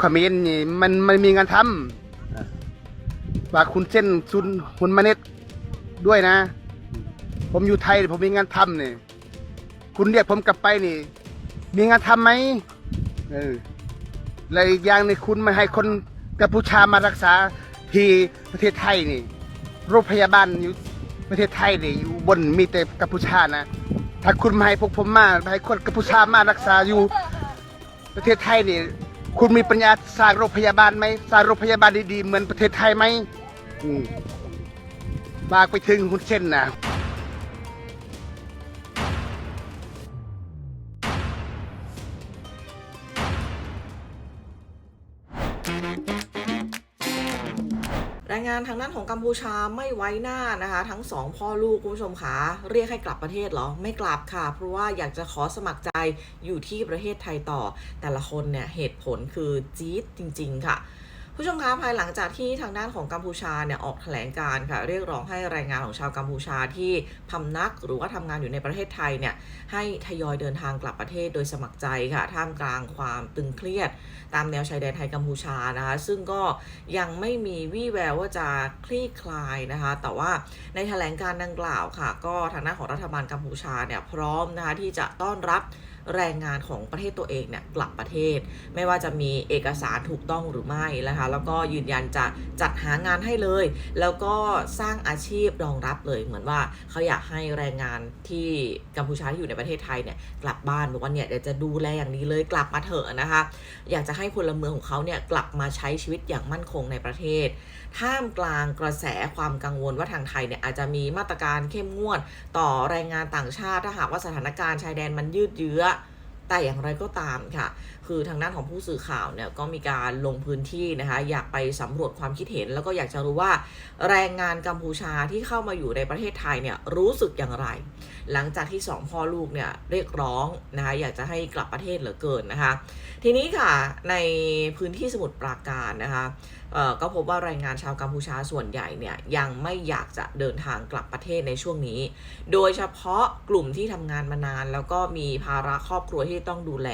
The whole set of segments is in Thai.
เขมรนี่มันมันมีงานทำฝากคุณเส้นซุนคุณมาเน็ตด้วยนะ ผมอยู่ไทยผมมีงานทำเนี่ยคุณเรียกผมกลับไปนี่ มีงานทำไหมเออและอีกอย่างนี่คุณไม่ให้คนกัมพูชามารักษาที่ประเทศไทยนี่โรงพยาบาลอยู่ประเทศไทยนี่อยู่บนมีแต่กัมพูชานะ ถ้าคุณไม่ให้พวกผมมาให้คนกัมพูชามารักษาอยู่ประเทศไทยนี่ คุณมีปัญญาสร้างโรงพยาบาลไหมสร้างโรงพยาบาลดีๆ เหมือนประเทศไทยไหมมฝากไปถึงคุณเช่นนะางานทางด้านของกัมพูชาไม่ไว้หน้านะคะ ทั้งสองพ่อลูกคุณผู้ชมคะเรียกให้กลับประเทศเหรอไม่กลับค่ะ เพราะว่าอยากจะขอสมัครใจอยู่ที่ประเทศไทยต่อ แต่ละคนเนี่ยเหตุผลคือจี๊ดจริง ๆ ค่ะ ผู้ชมคะภายหลังจากที่ทางด้านของกัมพูชาเนี่ยออกแถลงการค่ะเรียกร้องให้แรงงานของชาวกัมพูชาที่พำนักหรือว่าทำงานอยู่ในประเทศไทยเนี่ยให้ทยอยเดินทางกลับประเทศโดยสมัครใจค่ะท่ามกลางความตึงเครียด ตามแนวชายแดนไทยกัมพูชานะคะซึ่งก็ยังไม่มีวี่แววว่าจะคลี่คลายนะคะแต่ว่าในแถลงการดังกล่าวค่ะ ก็ทางด้านของรัฐบาลกัมพูชาเนี่ยพร้อมนะคะที่จะต้อนรับ แรงงานของประเทศตัวเองเนี่ยกลับประเทศ ไม่ว่าจะมีเอกสารถูกต้องหรือไม่นะคะแล้วก็ยืนยันจะจัดหางานให้เลย แล้วก็สร้างอาชีพรองรับเลย เหมือนว่าเขาอยากให้แรงงานที่กัมพูชาที่อยู่ในประเทศไทยเนี่ยกลับบ้านบอกว่าเนี่ยเดี๋ยวจะดูแลอย่างนี้เลยกลับมาเถอะนะคะ อยากจะให้พลเมืองของเขาเนี่ยกลับมาใช้ชีวิตอย่างมั่นคงในประเทศ ท่ามกลางกระแสความกังวลว่าทางไทยเนี่ยอาจจะมีมาตรการเข้มงวด ต่อแรงงานต่างชาติถ้าหากว่าสถานการณ์ชายแดนมันยืดเยื้อ แต่อย่างไรก็ตามค่ะ คือทางด้านของผู้สื่อข่าวเนี่ยก็มีการลงพื้นที่นะคะ อยากไปสำรวจความคิดเห็น แล้วก็อยากจะรู้ว่าแรงงานกัมพูชาที่เข้ามาอยู่ในประเทศไทยเนี่ยรู้สึกอย่างไร หลังจากที่สองพ่อลูกเนี่ยเรียกร้องนะคะอยากจะให้กลับประเทศเหลือเกินนะคะ ทีนี้ค่ะในพื้นที่สมุทรปราการนะคะก็พบว่าแรงงานชาวกัมพูชาส่วนใหญ่เนี่ยยังไม่อยากจะเดินทางกลับประเทศในช่วงนี้ โดยเฉพาะกลุ่มที่ทำงานมานาน แล้วก็มีภาระครอบครัวที่ต้องดูแล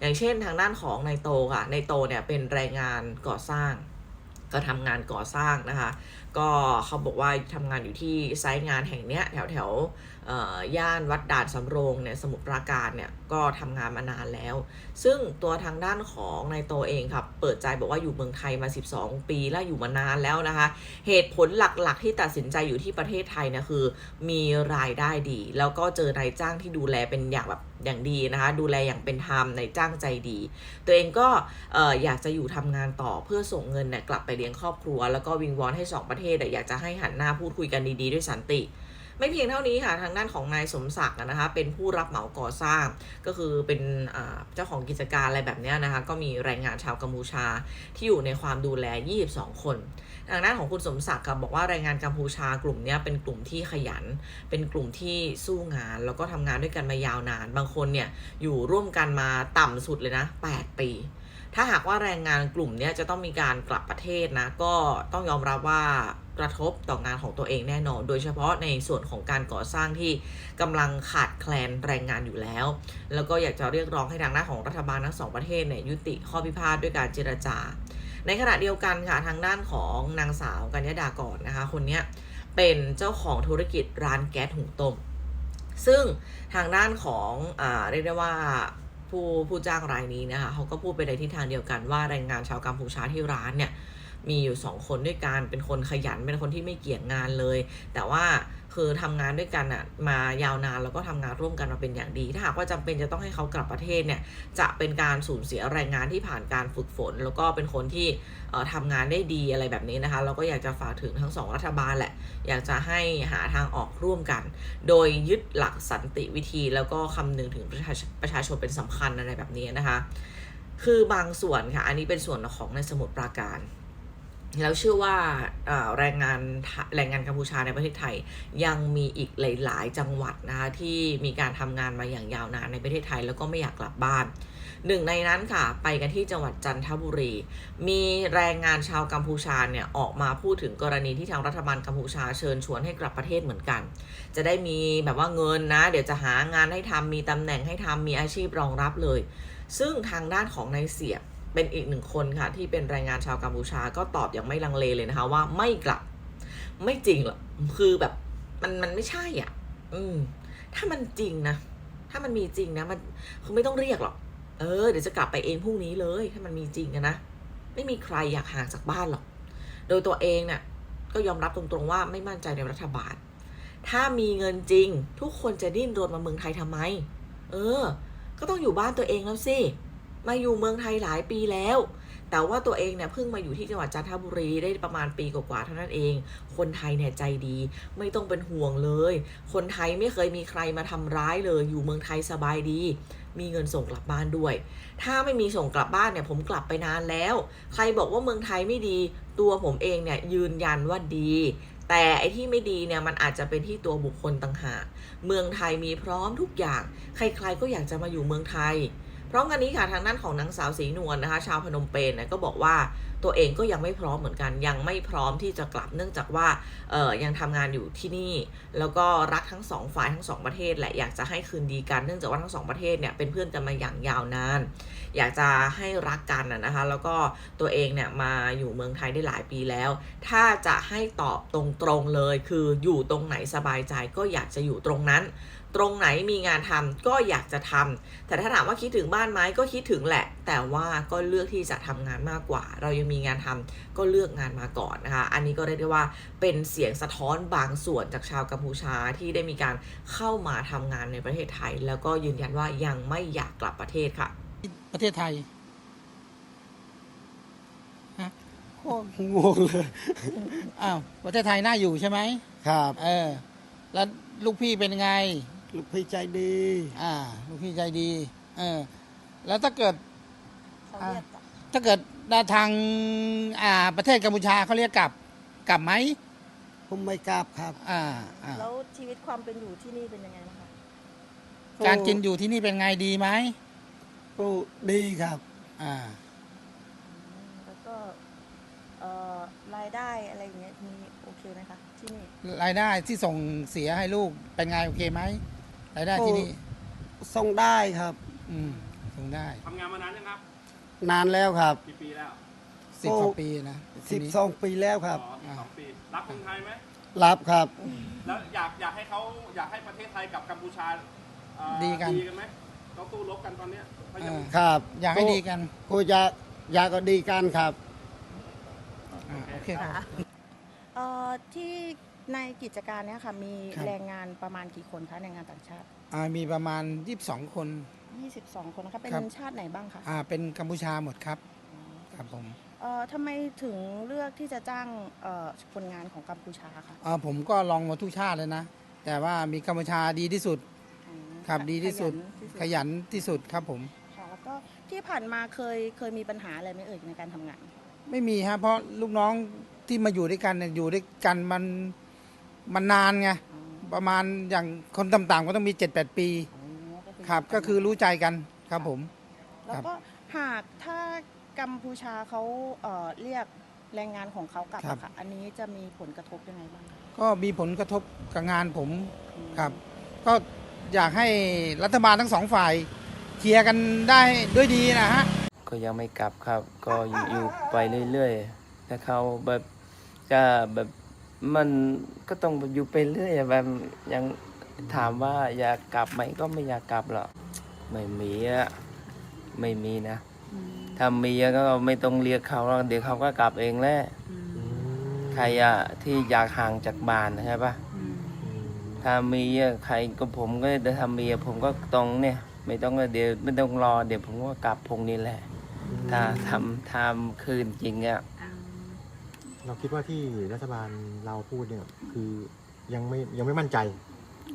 อย่างเช่นทางด้านของนายโตค่ะนายโตเนี่ยเป็นแรงงานก่อสร้าง ก็ทำงานก่อสร้างนะคะ ก็เขาบอกว่าทำงานอยู่ที่ไซต์งานแห่งเนี้ยแถวแถวย่านวัดด่านสำโรงเนี่ยสมุทรปราการเนี่ยก็ทำงานมานานแล้ว ซึ่งตัวทางด้านของนายโตเองครับเปิดใจบอกว่าอยู่เมืองไทยมา 12 ปีแล้วอยู่มานานแล้วนะคะ เหตุผลหลักๆ ที่ตัดสินใจอยู่ที่ประเทศไทยนี่ยคือ มีรายได้ดี แล้วก็เจอนายจ้างที่ดูแลเป็นอย่างแบบ อย่างดีนะคะ ดูแลอย่างเป็นธรรมในจ้างใจดี ตัวเองก็เอ่อยากจะอยู่ทำงานต่อเพื่อส่งเงินเนี่ยกลับไปเลี้ยงครอบครัว แล้วก็วิงวอนให้สองประเทศอยากจะให้หันหน้าพูดคุยกันดีๆด้วยสันติ ไม่เพียงเท่านี้ค่ะทางด้านของนายสมศักดิ์นะคะเป็นผู้รับเหมาก่อสร้าง ก็คือเป็นเจ้าของกิจการอะไรแบบนี้นะคะก็มีแรงงานชาวกัมพูชาที่อยู่ในความดูแล 22 คนทางด้านของคุณสมศักดิ์ค่ะบอกว่าแรงงานกัมพูชากลุ่มนี้เป็นกลุ่มที่ขยัน เป็นกลุ่มที่สู้งาน แล้วก็ทำงานด้วยกันมายาวนาน บางคนเนี่ยอยู่ร่วมกันมาต่ำสุดเลยนะ 8 ปีถ้าหากว่าแรงงานกลุ่มนี้จะต้องมีการกลับประเทศนะ ก็ต้องยอมรับว่า กระทบต่องานของตัวเองแน่นอน โดยเฉพาะในส่วนของการก่อสร้างที่กำลังขาดแคลนแรงงานอยู่แล้ว แล้วก็อยากจะเรียกร้องให้ทางด้านของรัฐบาลทั้งสองประเทศเนี่ยยุติข้อพิพาทด้วยการเจรจา ในขณะเดียวกันค่ะทางด้านของนางสาวกัญญาดากรนะคะ คนนี้เป็นเจ้าของธุรกิจร้านแก๊สหุงต้มซึ่งทางด้านของอ่าเรียกได้ว่าผู้ผู้จ้างรายนี้นะคะเขาก็พูดไปในทิศทางเดียวกันว่าแรงงานชาวกัมพูชาที่ร้านเนี่ย มีอยู่สองคนด้วยกันเป็นคนขยันเป็นคนที่ไม่เกี่ยงงานเลย แต่ว่าคือทำงานด้วยกันอะมายาวนานแล้วก็ทำงานร่วมกันมาเป็นอย่างดี ถ้าหากว่าจำเป็นจะต้องให้เขากลับประเทศเนี่ยจะเป็นการสูญเสียแรงงานที่ผ่านการฝึกฝน แล้วก็เป็นคนที่เอ่อทำงานได้ดีอะไรแบบนี้นะคะเราก็อยากจะฝากถึงทั้งสองรัฐบาลแหละ อยากจะให้หาทางออกร่วมกัน โดยยึดหลักสันติวิธี แล้วก็คำนึงถึงประชาชประชาชนเป็นสำคัญอะไรแบบนี้นะคะ คือบางส่วนค่ะอันนี้เป็นส่วนของในสมุทรปราการ แล้วเชื่อว่าแรงงานแรงงานกัมพูชาในประเทศไทย ยังมีอีกหลาย ๆ จังหวัดนะคะที่มีการทำงานมาอย่างยาวนานในประเทศไทย แล้วก็ไม่อยากกลับบ้านหนึ่งในนั้นค่ะ ไปกันที่จังหวัดจันทบุรี มีแรงงานชาวกัมพูชาเนี่ยออกมาพูดถึงกรณีที่ทางรัฐบาลกัมพูชาเชิญชวนให้กลับประเทศเหมือนกัน จะได้มีแบบว่าเงินนะ เดี๋ยวจะหางานให้ทำมีตำแหน่งให้ทำมีอาชีพรองรับเลย ซึ่งทางด้านของนายเสียบ เป็นอีกหนึ่งคนค่ะ ที่เป็นแรงงานชาวกัมพูชาก็ตอบอย่างไม่ลังเลเลยนะคะ ว่าไม่กลับ ไม่จริงหรอกคือแบบมันมันไม่ใช่อะ อืม ถ้ามันจริงนะถ้ามันมีจริงนะมันคือไม่ต้องเรียกหรอกเออเดี๋ยวจะกลับไปเองพรุ่งนี้เลย ถ้ามันมีจริงอะนะไม่มีใครอยากห่างจากบ้านหรอก โดยตัวเองเนี่ยก็ยอมรับตรงๆว่าไม่มั่นใจในรัฐบาล ถ้ามีเงินจริง ทุกคนจะดิ้นรนมาเมืองไทยทำไม เออ ก็ต้องอยู่บ้านตัวเองแล้วสิ มาอยู่เมืองไทยหลายปีแล้ว แต่ว่าตัวเองเนี่ยเพิ่งมาอยู่ที่จังหวัดจันทบุรีได้ประมาณปีกว่าๆเท่านั้นเอง คนไทยเนี่ยใจดี ไม่ต้องเป็นห่วงเลย คนไทยไม่เคยมีใครมาทำร้ายเลย อยู่เมืองไทยสบายดี มีเงินส่งกลับบ้านด้วย ถ้าไม่มีส่งกลับบ้านเนี่ยผมกลับไปนานแล้ว ใครบอกว่าเมืองไทยไม่ดี ตัวผมเองเนี่ยยืนยันว่าดีแต่ไอ้ที่ไม่ดีเนี่ยมันอาจจะเป็นที่ตัวบุคคลต่างหาก เมืองไทยมีพร้อมทุกอย่าง ใครๆก็อยากจะมาอยู่เมืองไทย พร้อมกันนี้ค่ะทางด้านของนางสาวศรีนวลนะคะ ชาวพนมเปญนี่ยก็บอกว่าตัวเองก็ยังไม่พร้อมเหมือนกัน ยังไม่พร้อมที่จะกลับเนื่องจากว่าเออยังทำงานอยู่ที่นี่ แล้วก็รักทั้งสองฝ่ายทั้งสองประเทศแหละอยากจะให้คืนดีกันเนื่องจากว่าทั้งสองประเทศเนี่ยเป็นเพื่อนกันมาอย่างยาวนาน อยากจะให้รักกันนะนะคะ แล้วก็ตัวเองเนี่ยมาอยู่เมืองไทยได้หลายปีแล้ว ถ้าจะให้ตอบตรงๆเลย คืออยู่ตรงไหนสบายใจก็อยากจะอยู่ตรงนั้นตรงไหนมีงานทำก็อยากจะทำแต่ถ้าถามว่าคิดถึงบ้านไหมก็คิดถึงแหละ แต่ว่าก็เลือกที่จะทำงานมากกว่า เรายังมีงานทำก็เลือกงานมาก่อนนะคะ อันนี้ก็เรียกได้ว่าเป็นเสียงสะท้อนบางส่วนจากชาวกัมพูชาที่ได้มีการเข้ามาทำงานในประเทศไทย แล้วก็ยืนยันว่ายังไม่อยากกลับประเทศค่ะ ประเทศไทยโคตรงงเลยอ้าวประเทศไทยน่าอยู่ใช่ไหมครับ เออ แล้วลูกพี่เป็นไง ลูกพี่ใจดี อ่า ลูกพี่ใจดี เออ แล้วถ้าเกิดอ่าถ้าเกิดได้ทางอ่าประเทศกัมพูชาเขาเรียกกลับกลับไหมผมไม่กราบครับ อ่าอ่าแล้วชีวิตความเป็นอยู่ที่นี่เป็นยังไงบ้างคะการกินอยู่ที่นี่เป็นไงดีไหมก็ดีครับ อ่า แล้วก็เอ่อรายได้อะไรอย่างเงี้ยมีโอเคไหมคะที่นี่รายได้ที่ส่งเสียให้ลูกเป็นไงโอเคไหม รายได้ที่นี่ส่งได้ครับ อืมส่งได้ทำงานมานานยังครับ นานแล้วครับ กี่ปีแล้วสิบกว่าปีนะสิที่บนี่สองปีแล้วครับอ๋อสองปี รักเมืองไทยไหมรับครับ แล้วอยากอยากให้เขาอยากให้ประเทศไทยกับกัมพูชาเอ่อดีกัน ดีกันไหมเราสู้รบกันตอนเนี้ยเขายังอ่าครับอยากให้ดีกันกูจะอยากก็ดีกันครับ อ่าโอเคครับ เอ่อที่ ในกิจการเนี้ยค่ะมีครับ แรงงานประมาณกี่คนคะแรงงานต่างชาติ อ่ามีประมาณ 22 คน 22 คนนะคะเป็นครับ ชาติไหนบ้างคะอ่าเป็นกัมพูชาหมดครับครับผมเอ่อทำไมถึงเลือกที่จะจ้างเอ่อคนงานของกัมพูชาคะอ่าผมก็ลองมาทุกชาติเลยนะ แต่ว่ามีกัมพูชาดีที่สุดอืมครับดีที่สุดขยันที่สุดขยันที่สุดครับผม ค่ะแล้วก็ที่ผ่านมาเคยเคยมีปัญหาอะไรไหมเอ่ยในการทำงาน ไม่มีฮะเพราะลูกน้องที่มาอยู่ด้วยกันเนี่ยอยู่ด้วยกันมัน มันนานไงประมาณอย่างคนต่ำๆก็ต้องมี 7-8 ปี อ๋อก็อครับ ก็คือรู้ใจกันครับผม แล้วก็หากถ้ากัมพูชาเขาเอ่อเรียกแรงงานของเขากลับครับ อะค่ะ อันนี้จะมีผลกระทบยังไงบ้างคะก็มีผลกระทบกับงานผมครับ ก็อยากให้รัฐบาลทั้งสองฝ่ายเคลียร์กันได้ด้วยดีนะฮะ ก็ยังไม่กลับครับ ก็อยู่อยู่ไปเรื่อยๆ ถ้าเขาแบบจะแบบ มันก็ต้องอยู่ไปเรื่อยอะแบบยังถามว่าอยากกลับไหมก็ไม่อยากกลับหรอกไม่มีอะไม่มีนะถ้ามีก็ไม่ต้องเรียกเขาหรอกเดี๋ยวเขาก็กลับเองแหละใครอะที่อยากห่างจากบ้านใช่ปะถ้ามีอะใครก็ผมก็จะทำมีอะผมก็ตรงเนี่ย ไม่ต้องเดี๋ยวไม่ต้องรอเดี๋ยวผมก็กลับพรุ่งนี้แหละ ถ้าทำทำคืนจริงอะ เราคิดว่าที่รัฐบาลเราพูดเนี่ยคือยังไม่ยังไม่มั่นใจ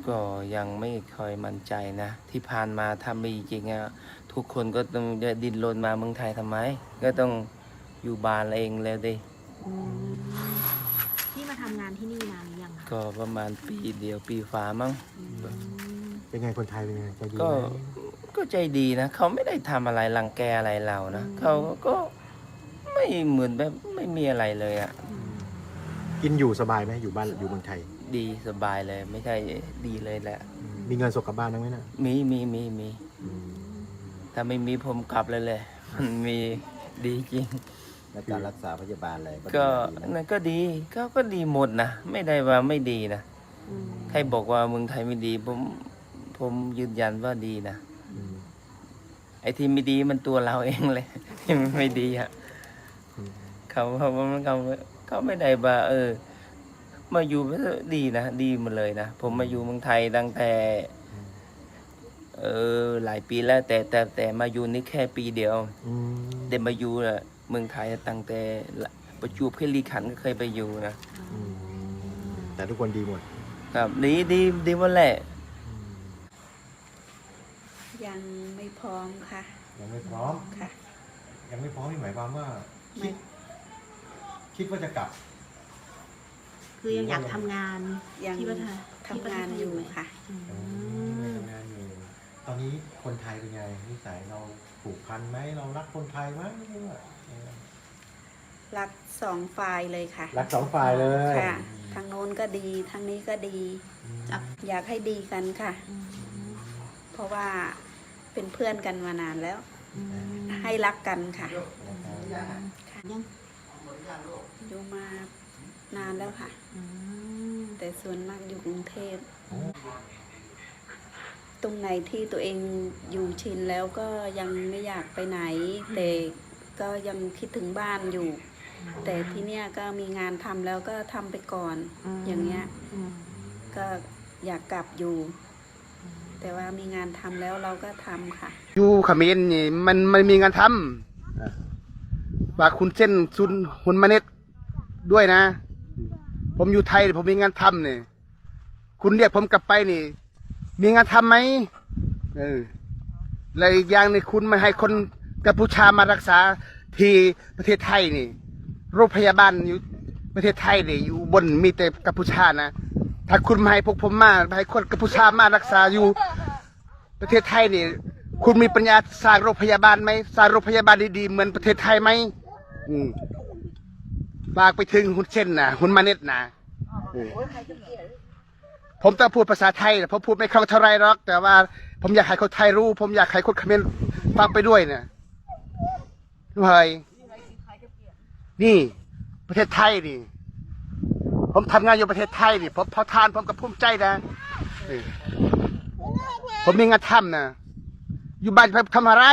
ก็ยังไม่ค่อยมั่นใจนะ ที่ผ่านมาถ้ามีจริงอะทุกคนก็ต้องดินรนมาเมืองไทยทำไม ก็ต้องอยู่บ้านเองเลยดิที่มาทำงานที่นี่นานหรือยังคะก็ประมาณปีเดียวปีฟ้ามั้งเป็นไงคนไทยเป็นไงใจดีก็ไหมก็ใจดีนะ เขาไม่ได้ทำอะไรรังแกอะไรเรานะ เขาก็ไม่เหมือนแบบ ไม่มีอะไรเลยอะกินอยู่สบายไหมอยู่บ้านอยู่เมืองไทย ดีสบายเลย ไม่ใช่ดีเลยแหละ มีเงินส่งกลับบ้านบ้างไหมนะมีมีมีมีถ้าไม่มีผมกลับเลยเลย มันมีดีจริง และการรักษาพยาบาลอะไรก็ดีนะนั่นก็ดีก็ก็ดีหมดนะ ไม่ได้ว่าไม่ดีนะใครบอกว่าเมืองไทยไม่ดีผมผมยืนยันว่าดีนะ อืมไอ้ที่ไม่ดีมันตัวเราเองเลย ที่มันไม่ดีอะอืม เขาเขาเขาเขาไม่ได้ว่าเออ มาอยู่ดีนะดีหมาเลยนะผมมาอยู่เมืองไทยตั้งแต่ เออ หลายปีแล้ว แต่แต่แต่มาอยู่นี่แค่ปีเดียวอืมเดมาอยู่น่ะเมืองไทยตั้งแต่ประจวบคีรีขันธ์ก็เคยไปอยู่นะอืมแต่ทุกคนดีหมด ครับดีดีดีหมดแหละอืมยังไม่พร้อมค่ะ ยังไม่พร้อมค่ะ ยังไม่พร้อมนี่หมายความว่า ไม่ คิดคิดว่าจะกลับ คือยังอยากทำงานยังที่ประเทศทำงานอยู่ค่ะ อือืมมทำงานอยู่ ตอนนี้คนไทยเป็นไงนิสัยเราผูกพันไหมเรารักคนไทยไหมหรือว่าเออรักสองฝ่ายเลยค่ะ รักสองฝ่ายเลยค่ะ ทางโน้นก็ดีทางนี้ก็ดี อืมอยากให้ดีกันค่ะเพราะว่าเป็นเพื่อนกันมานานแล้วให้รักกันค่ะค่ะยัง อยู่มานานแล้วค่ะอืมแต่ส่วนมากอยู่กรุงเทพ ตรงไหนที่ตัวเองอยู่ชินแล้วก็ยังไม่อยากไปไหน แต่ก็ยังคิดถึงบ้านอยู่ แต่ที่เนี้ยก็มีงานทำแล้วก็ทำไปก่อน อย่างเงี้ยอืมก็อยากกลับอยู่ แต่ว่ามีงานทำแล้วเราก็ทำค่ะ อยู่เขมรนี่มันมันมีงานทำอะฝากคุณเส้นซุนหุนมาเน็ต ด้วยนะ ผมอยู่ไทยผมมีงานทำเนี่ย คุณเรียกผมกลับไปนี่ มีงานทำไหมเออแล้วอีกอย่างนี่คุณไม่ให้คนกัมพูชามารักษาที่ประเทศไทยนี่โรงพยาบาลอยู่ประเทศไทยนี่อยู่บนมีแต่กัมพูชานะถ้าคุณไม่ให้พวกผมมาไม่ให้คนกัมพูชามารักษาอยู่ ประเทศไทยนี่คุณมีปัญญาสร้างโรงพยาบาลไหมสร้างโรงพยาบาลดีๆเหมือนประเทศไทยไหมอืม ฝากไปถึงคุณเช่นนะคุณมาเน็ตนะอืมผมต้องพูดภาษาไทยนะผมพูดไม่คล่องเท่าไรหรอก แต่ว่าผมอยากให้คนไทยรู้ ผมอยากให้คนเขมรฟังไปด้วยเนี่ยรู้ไหมนี่ ประเทศไทยนี่ ผมทำงานอยู่ประเทศไทยนี่ผมพอทานผมก็ภูมิใจนะเออผมมีงานทำนะอยู่บ้านไปทำอะไร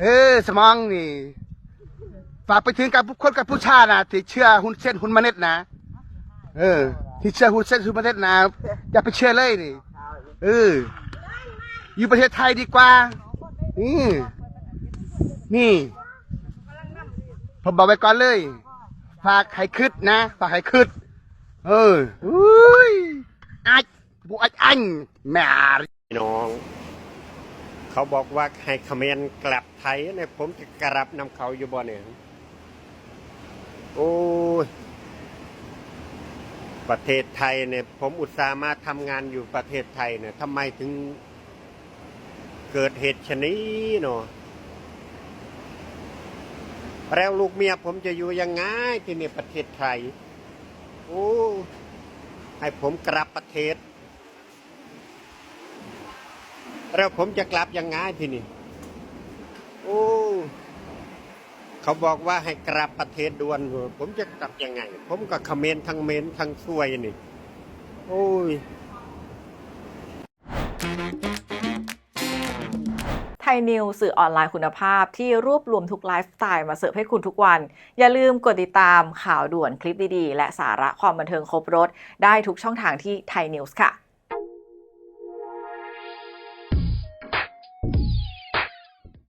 เออ สมองนี่ฝากไปถึงกับคนกับผู้ชานะที่เชื่อหุ่นเส้นหุ่นมาเน็ตนะ เออ ที่เชื่อหุ่นเส้นหุ่นมาเน็ตนะอย่าไปเชื่อเลยนี่เออ อยู่ประเทศไทยดีกว่าอืมนี่ผมบอกไว้ก่อนเลย ฝากให้คืดนะ ฝากให้คืดเอออุ้ยอัดบุอัดอันแม่น้อง เขาบอกว่าให้เขมรกลับไทยเนี่ยผมจะกลับนำเขาอยู่บ่เนี่ย โอ้ย ประเทศไทยเนี่ย ผมอุตส่าห์มาทำงานอยู่ประเทศไทยเนี่ยทำไมถึงเกิดเหตุชนี้เนาะแล้วลูกเมียผมจะอยู่ยังไงที่นี่ประเทศไทย โอ้ ให้ผมกลับประเทศ แล้วผมจะกลับยังไงที่นี่โอ้ เขาบอกว่าให้กลับประเทศด่วน ผมจะกลับยังไง ผมก็เขมรทั้งเมนทั้งซวยนี่ โอ้ยไทยนิวสื่อออนไลน์คุณภาพที่รวบรวมทุกไลฟ์สไตล์มาเสิร์ฟให้คุณทุกวัน อย่าลืมกดติดตามข่าวด่วนคลิปดีๆ และสาระความบันเทิงครบรถ ได้ทุกช่องทางที่ไทยนิวส์ค่ะ